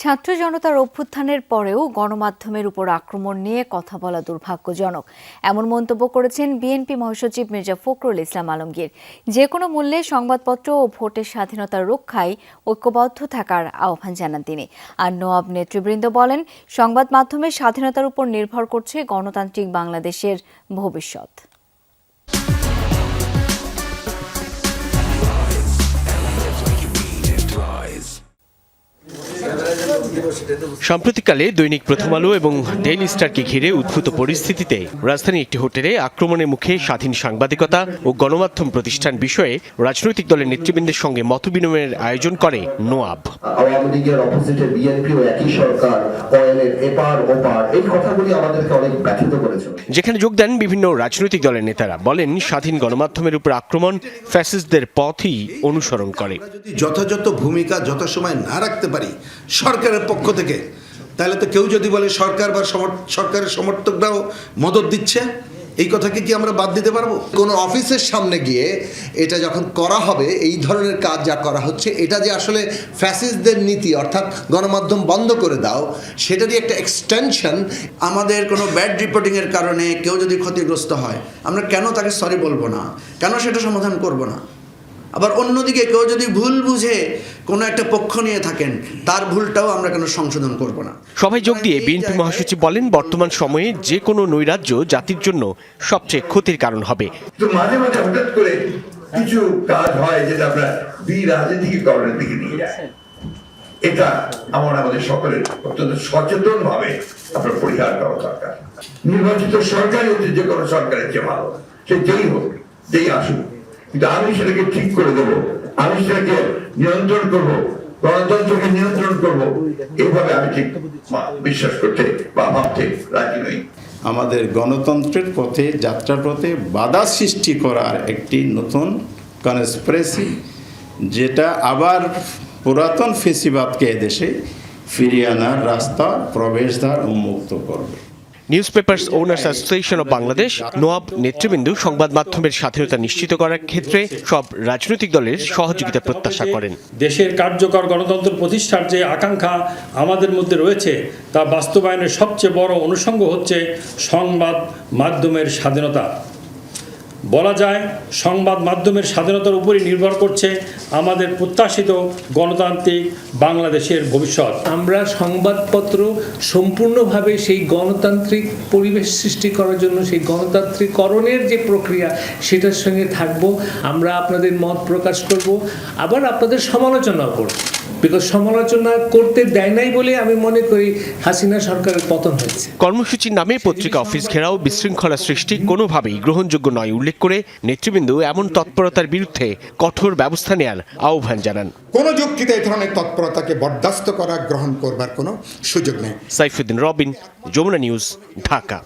ছাত্র জনতার অভ্যুত্থানের পরেও গণমাধ্যমের উপর আক্রমণ নিয়ে কথা বলা দুর্ভাগ্যজনক। এমন মন্তব্য করেছেন বিএনপি মহাসচিব মির্জা ফখরুল ইসলাম আলমগীর। যে কোনো মূল্যে সংবাদপত্র ও ভোটের স্বাধীনতার রক্ষায় ঐক্যবদ্ধ থাকার আহ্বান জানান তিনি। আর নোয়াব নেতৃবৃন্দ বলেন, সংবাদ মাধ্যমের স্বাধীনতার উপর নির্ভর করছে গণতান্ত্রিক বাংলাদেশের ভবিষ্যৎ। সাম্প্রতিককালে দৈনিক প্রথম আলো এবং ডেইলি স্টারকে ঘিরে উদ্ভূত পরিস্থিতিতে রাজধানীর একটি হোটেলে আক্রমণের মুখে স্বাধীন সাংবাদিকতা ও গণমাধ্যম প্রতিষ্ঠান বিষয়ে রাজনৈতিক দলের নেতৃবৃন্দের সঙ্গে মতবিনিময়ের আয়োজন করে নোয়াব। আওয়ামী লীগের অপোজিটে বিএনপি ও একই সরকার অয়েলের এপার ওপার এই কথাগুলি আমাদেরকে অনেক ব্যথিত করেছিল যেখানে যোগ দেন বিভিন্ন রাজনৈতিক দলের নেতারা বলেন স্বাধীন গণমাধ্যমের উপর আক্রমণ ফ্যাসিস্টদের পথই অনুসরণ করে। যথাযথ ভূমিকা যথাসময় না রাখতে পারি সরকারের পক্ষ থেকে। তাহলে তো কেউ যদি বলে সরকার বা সরকারের সমর্থকরাও মদত দিচ্ছে, এই কথাকে কি আমরা বাদ দিতে পারব? কোনো অফিসের সামনে গিয়ে এটা যখন করা হবে, এই ধরনের কাজ যা করা হচ্ছে, এটা যে আসলে ফ্যাসিস্টদের নীতি, অর্থাৎ গণমাধ্যম বন্ধ করে দাও সেটারই একটা এক্সটেনশন আমাদের কোনো ব্যাড রিপোর্টিংয়ের কারণে কেউ যদি ক্ষতিগ্রস্ত হয়, আমরা কেন তাকে সরি বলব না? কেন সেটা সমাধান করব না? আবার অন্যদিকে কেউ যদি ভুল বুঝে কোনো একটা পক্ষ নিয়ে থাকেন তার ভুলটাও আমরা কেন সংশোধন করব না? সভায় যোগ দিয়ে বিএনপি মহাসচিব বলেন বর্তমান সময়ে যে কোনো নৈরাজ্য জাতির জন্য সবচেয়ে ক্ষতির কারণ হবে। তো মাঝে মাঝে হঠাৎ করে কিছু কাজ হয় যেটা আমরা দিকে নিয়ে যায় এটা আমার আমাদের সকলের অত্যন্ত সচেতন ভাবে আপনার পরিহার করা দরকার। নির্বাচিত সরকারই হচ্ছে যে কোনো সরকারের চেয়ে ভালো। সে যেই হোক যেই আসুক কিন্তু আমি সেটাকে ঠিক করে দেবো। আমি সেটাকে নিয়ন্ত্রণ করব, গণতন্ত্রকে নিয়ন্ত্রণ করব। এইভাবে আমি ঠিক বিশ্বাস করতে বা ভাবতে রাজি নই। আমাদের গণতন্ত্রের পথে, যাত্রার পথে বাধা সৃষ্টি করার একটি নতুন কনস্পিরেসি যেটা আবার পুরাতন ফেসিবাদকে এদেশে ফিরিয়ে আনার রাস্তা প্রবেশদ্বার উন্মুক্ত করবে। News papers owners association of Bangladesh NOAB নেতৃবৃন্দ সংবাদ মাধ্যমের স্বাধীনতা নিশ্চিত করার ক্ষেত্রে সব রাজনৈতিক দলের সহযোগিতা প্রত্যাশা করেন। দেশের কার্যকর গণতন্ত্র প্রতিষ্ঠার যে আকাঙ্ক্ষা আমাদের মধ্যে রয়েছে, তা বাস্তবায়নের সবচেয়ে বড় অনুষঙ্গ হচ্ছে সংবাদ মাধ্যমের স্বাধীনতা। বলা যায়, সংবাদ মাধ্যমের স্বাধীনতার উপরই নির্ভর করছে আমাদের প্রত্যাশিত গণতান্ত্রিক বাংলাদেশের ভবিষ্যৎ। আমরা সংবাদপত্র সম্পূর্ণভাবে সেই গণতান্ত্রিক পরিবেশ সৃষ্টি করার জন্য, সেই গণতান্ত্রিকরণের যে প্রক্রিয়া, সেটার সঙ্গে থাকব। আমরা আপনাদের মত প্রকাশ করব। আবার আপনাদের সমালোচনাও করব। বিকজ সমালোচনা করতে দেয় নাই বলে আমি মনে করি হাসিনা সরকারের পতন হয়েছে। কর্মসূচির নামে পত্রিকা অফিস ঘেরাও বিশৃঙ্খলা সৃষ্টি কোনোভাবেই গ্রহণযোগ্য নয় উল্লেখ করে নেতৃবৃন্দ এমন তৎপরতার বিরুদ্ধে কঠোর ব্যবস্থা নেয়ার আহ্বান জানান। কোন যুক্তিতে এই ধরনের তৎপরতাকে বরদাস্ত করা গ্রহণ করবার কোনো সুযোগ নেই। সাইফুদ্দিন রবিন যমুনা নিউজ ঢাকা।